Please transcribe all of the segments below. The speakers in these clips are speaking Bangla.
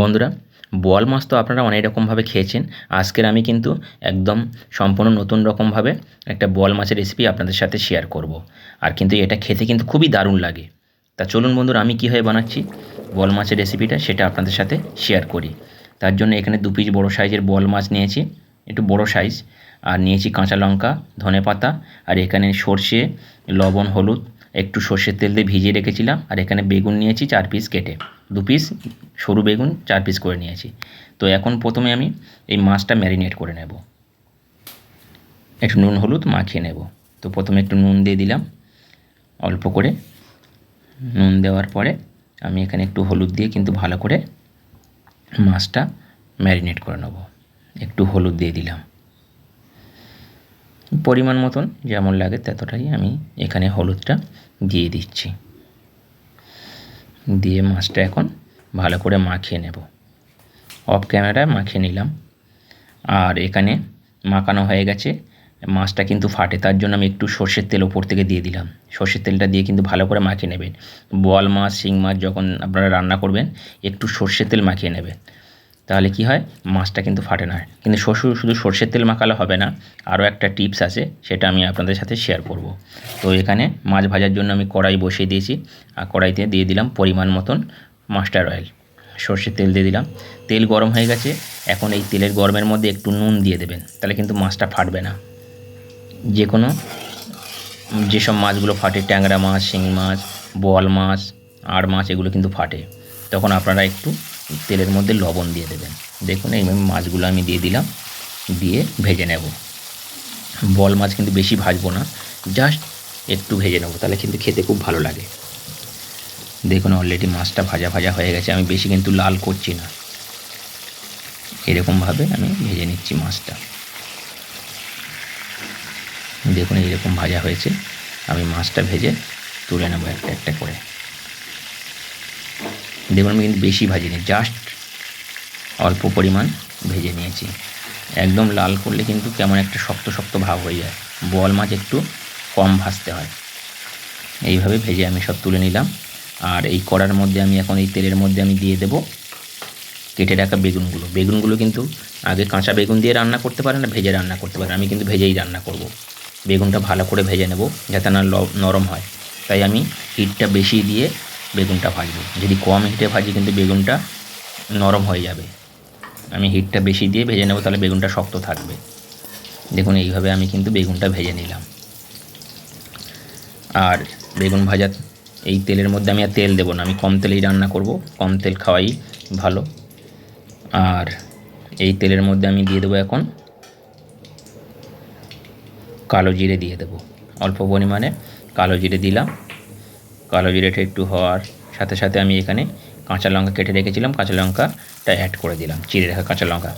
বন্ধুরা, বোয়াল মাছ তো আপনারা অনেক রকমভাবে খেয়েছেন। আজকের আমি কিন্তু একদম সম্পূর্ণ নতুন রকমভাবে একটা বোয়াল মাছের রেসিপি আপনাদের সাথে শেয়ার করব। আর কিন্তু এটা খেতে কিন্তু খুবই দারুণ লাগে। তা চলুন বন্ধুরা, আমি কীভাবে বানাচ্ছি বোয়াল মাছের রেসিপিটা সেটা আপনাদের সাথে শেয়ার করি। তার জন্য এখানে দু পিস বড়ো সাইজের বোয়াল মাছ নিয়েছি, একটু বড় সাইজ আর নিয়েছি কাঁচা লঙ্কা ধনে পাতা আর এখানে সর্ষে, লবণ, হলুদ একটু সর্ষের তেল দিয়ে ভিজিয়ে রেখেছিলাম আর এখানে বেগুন নিয়েছি চার পিস কেটে। দু পিস সরু বেগুন, চার পিস করে নিয়েছি। তো এখন প্রথমে আমি এই মাছটা ম্যারিনেট করে নেব। একটু নুন হলুদ মাখিয়ে নেব। তো প্রথমে একটু নুন দিয়ে দিলাম অল্প করে। নুন দেওয়ার পরে আমি এখানে একটু হলুদ দিয়ে কিন্তু ভালো করে মাছটা ম্যারিনেট করে নেব। একটু হলুদ দিয়ে দিলাম। পরিমাণ মতন যেমন লাগে ততটাই আমি এখানে হলুদটা দিয়ে দিচ্ছি। দিয়ে মাছটা এখন ভালো করে মাখিয়ে নেব। অফ ক্যামেরায় মাখিয়ে নিলাম। আর এখানে মাখানো হয়ে গেছে। মাছটা কিন্তু ফাটে, তার জন্য আমি একটু সর্ষের তেল ওপর থেকে দিয়ে দিলাম। সর্ষের তেলটা দিয়ে কিন্তু ভালো করে মাখিয়ে নেবেন। বোয়াল মাছ, শিং মাছ যখন আপনারা রান্না করবেন, একটু সর্ষের তেল মাখিয়ে নেবেন। তাহলে কি হয়? মাছটা কিন্তু ফাটে না কিন্তু শ্বশুর শুধু সর্ষের তেল মাখালে হবে না, আরও একটা টিপস আছে, সেটা আমি আপনাদের সাথে শেয়ার করব। তো এখানে মাছ ভাজার জন্য আমি কড়াই বসিয়ে দিয়েছি, আর কড়াইতে দিয়ে দিলাম পরিমাণ মতন মাস্টার অয়েল। সর্ষের তেল দিয়ে দিলাম। তেল গরম হয়ে গেছে, এখন এই তেলের গরমের মধ্যে একটু নুন দিয়ে দেবেন, তাহলে কিন্তু মাছটা ফাটবে না। যে কোনো যেসব মাছগুলো ফাটে, ট্যাংরা মাছ, শিঙি মাছ, বোয়াল মাছ আর মাছ, এগুলো কিন্তু ফাটে। তখন আপনারা একটু তেলের মধ্যে লবণ দিয়ে দেবেন। দেখুন এইভাবে মাছগুলো আমি দিয়ে দিলাম, দিয়ে ভেজে নেব। বল মাছ কিন্তু বেশি ভাজবো না, জাস্ট একটু ভেজে নেব, তাহলে কিন্তু খেতে খুব ভালো লাগে। দেখুন অলরেডি মাছটা ভাজা ভাজা হয়ে গেছে, আমি বেশি কিন্তু লাল করছি না। এরকমভাবে আমি ভেজে নিচ্ছি মাছটা। দেখুন, এইরকম ভাজা হয়েছে, আমি মাছটা ভেজে তুলে নেব একটা একটা করে। দেখুন আমি কিন্তু বেশি ভাজিনি জাস্ট অল্প পরিমাণ ভেজে নিয়েছি। একদম লাল করলে কিন্তু কেমন একটা শক্ত শক্ত ভাব হয়ে যায়। বোয়াল মাছ একটু কম ভাজতে হয়। এইভাবে ভেজে আমি সব তুলে নিলাম। আর এই কড়ার মধ্যে আমি এখন এই তেলের মধ্যে আমি দিয়ে দেব কেটে রাখা বেগুনগুলো। বেগুনগুলো কিন্তু আগে কাঁচা বেগুন দিয়ে রান্না করতে পারেন না ভেজে রান্না করতে পারেন। আমি কিন্তু ভেজেই রান্না করব। বেগুনটা ভালো করে ভেজে নেব যাতে না নরম হয়। তাই আমি হিটটা বেশি দিয়ে বেগুনটা ভাজবো। যদি কম হিটে ভাজি কিন্তু বেগুনটা নরম হয়ে যাবে। আমি হিটটা বেশি দিয়ে ভেজে নেব, তাহলে বেগুনটা শক্ত থাকবে। দেখুন, এইভাবে আমি কিন্তু বেগুনটা ভেজে নিলাম। আর বেগুন ভাজা এই তেলের মধ্যে আমি আর তেল দেবো না। আমি কম তেলেই রান্না করব। কম তেল খাওয়াই ভালো। আর এই তেলের মধ্যে আমি দিয়ে দেবো এখন কালো জিরে দিয়ে দেবো। অল্প পরিমাণে কালো জিরে দিলাম। কালো জিরেটা একটু হওয়ার সাথে সাথে আমি এখানে কাঁচা লঙ্কা কেটে রেখেছিলাম। কাঁচা লঙ্কাটা অ্যাড করে দিলাম, চিড়ে রাখা কাঁচা লঙ্কা।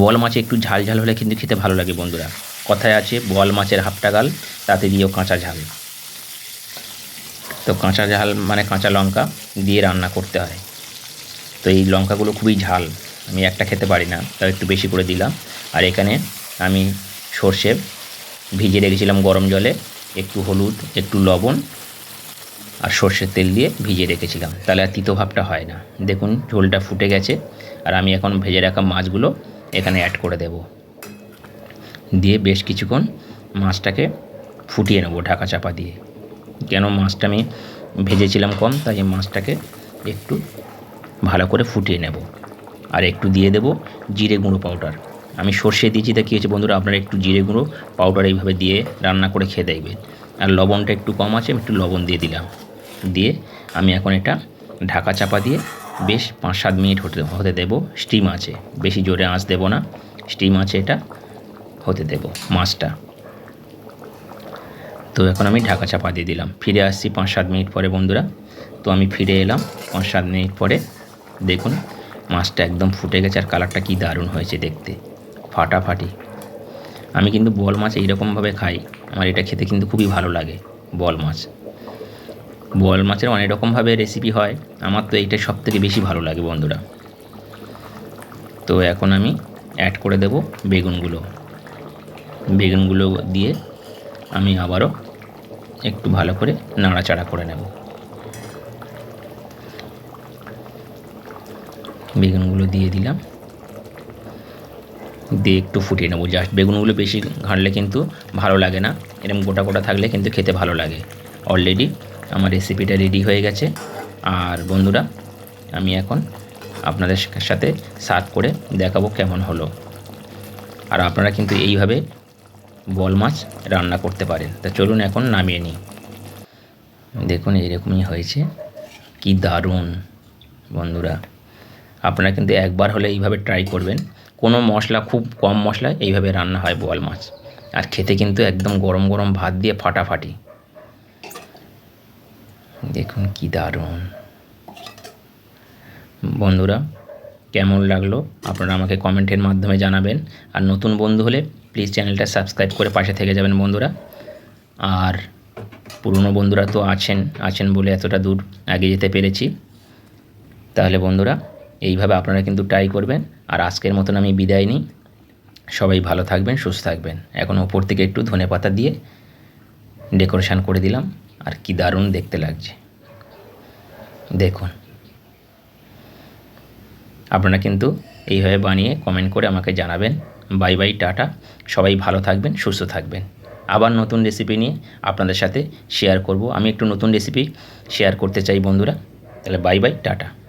বল মাছে একটু ঝাল ঝাল হলে কিন্তু খেতে ভালো লাগে বন্ধুরা। কথায় আছে বোয়াল মাছের হাফটা গাল, তাতে দিয়েও কাঁচা ঝাল। তো কাঁচা ঝাল মানে কাঁচা লঙ্কা দিয়ে রান্না করতে হয়। তো এই লঙ্কাগুলো খুবই ঝাল, আমি একটা খেতে পারি না, তাও একটু বেশি করে দিলাম। আর এখানে আমি সর্ষে ভিজিয়ে রেখেছিলাম গরম জলে, একটু হলুদ, একটু লবণ আর সর্ষের তেল দিয়ে ভিজিয়ে রেখেছিলাম। তাহলে আর তিতো ভাবটা হয় না। দেখুন, ঝোলটা ফুটে গেছে, আর আমি এখন ভেজে রাখা মাছগুলো এখানে অ্যাড করে দেব। দিয়ে বেশ কিছুক্ষণ মাছটাকে ফুটিয়ে নেব ঢাকা চাপা দিয়ে। কেন মাছটা আমি ভেজেছিলাম কম, তাই মাছটাকে একটু ভালো করে ফুটিয়ে নেব। আর একটু দিয়ে দেব জিরে গুঁড়ো পাউডার আমি সর্ষে দিয়েছি, তা কী হয়েছে বন্ধুরা? আপনারা একটু জিরে গুঁড়ো পাউডার এইভাবে দিয়ে রান্না করে খেয়ে দেখবেন। আর লবণটা একটু কম আছে, আমি একটু লবণ দিয়ে দিলাম। দিয়ে আমি এখন এটা ঢাকা চাপা দিয়ে বেশ পাঁচ সাত মিনিট হতে হতে দেবো। স্টিম আছে, বেশি জোরে আঁচ দেবো না। স্টিম আছে এটা, হতে দেব মাছটা। তো এখন আমি ঢাকা চাপা দিয়ে দিলাম। ফিরে আসছি পাঁচ সাত মিনিট পরে বন্ধুরা। তো আমি ফিরে এলাম পাঁচ সাত মিনিট পরে। দেখুন, মাছটা একদম ফুটে গেছে আর কালারটা কী দারুণ হয়েছে দেখতে। ফাটাফাটি। আমি কিন্তু বল মাছ এইরকমভাবে খাই, আমার এটা খেতে কিন্তু খুবই ভালো লাগে, বল মাছ। বল মাছের অনেক রকমভাবে রেসিপি হয়। আমার তো এইটা সব থেকে বেশি ভালো লাগে বন্ধুরা। তো এখন আমি অ্যাড করে দেব বেগুনগুলো। বেগুনগুলো দিয়ে আমি আবারও একটু ভালো করে নাড়াচাড়া করে নেব। বেগুনগুলো দিয়ে দিলাম। দিয়ে একটু ফুটিয়ে নেব। জাস্ট বেগুনগুলো বেশি ঘাঁটলে কিন্তু ভালো লাগে না। এরকম গোটা গোটা থাকলে কিন্তু খেতে ভালো লাগে। অলরেডি আমার রেসিপিটা রেডি হয়ে গেছে। আর বন্ধুরা, আমি এখন আপনাদের সাথে সার্ভ করে দেখাবো কেমন হলো। আর আপনারা কিন্তু এইভাবে বল মাছ রান্না করতে পারেন। তা চলুন এখন নামিয়ে নিই। দেখুন, এইরকমই হয়েছে। কি দারুণ! বন্ধুরা, আপনারা কিন্তু একবার হলে এইভাবে ট্রাই করবেন। কোনো মশলা, খুব কম মশলায় এইভাবে রান্না হয় বোয়াল মাছ। আর খেতে কিন্তু একদম গরম গরম ভাত দিয়ে ফাটাফাটি। দেখুন কি দারুণ। বন্ধুরা, কেমন লাগল? আপনারা আমাকে কমেন্টের মাধ্যমে জানাবেন। আর নতুন বন্ধু হলে প্লিজ চ্যানেলটা সাবস্ক্রাইব করে পাশে থেকে যাবেন বন্ধুরা। আর পুরনো বন্ধুরা তো আছেন আছেন বলে এতটা দূর আগে যেতে পেরেছি। তাহলে বন্ধুরা, এইভাবে আপনারা কিন্তু ট্রাই করবেন। আর আজকের মতন আমি বিদায় নিই। সবাই ভালো থাকবেন, সুস্থ থাকবেন। এখন ওপর থেকে একটু ধনে পাতা দিয়ে ডেকোরেশন করে দিলাম। আর কি দারুণ দেখতে লাগছে। দেখুন। আপনারা কিন্তু এইভাবে বানিয়ে কমেন্ট করে আমাকে জানাবেন। Bye bye tata. সবাই ভালো থাকবেন, সুস্থ থাকবেন। আবার নতুন রেসিপি নিয়ে আপনাদের সাথে শেয়ার করব। আমি একটু নতুন রেসিপি শেয়ার করতে চাই বন্ধুরা। তাহলে বাই বাই টাটা।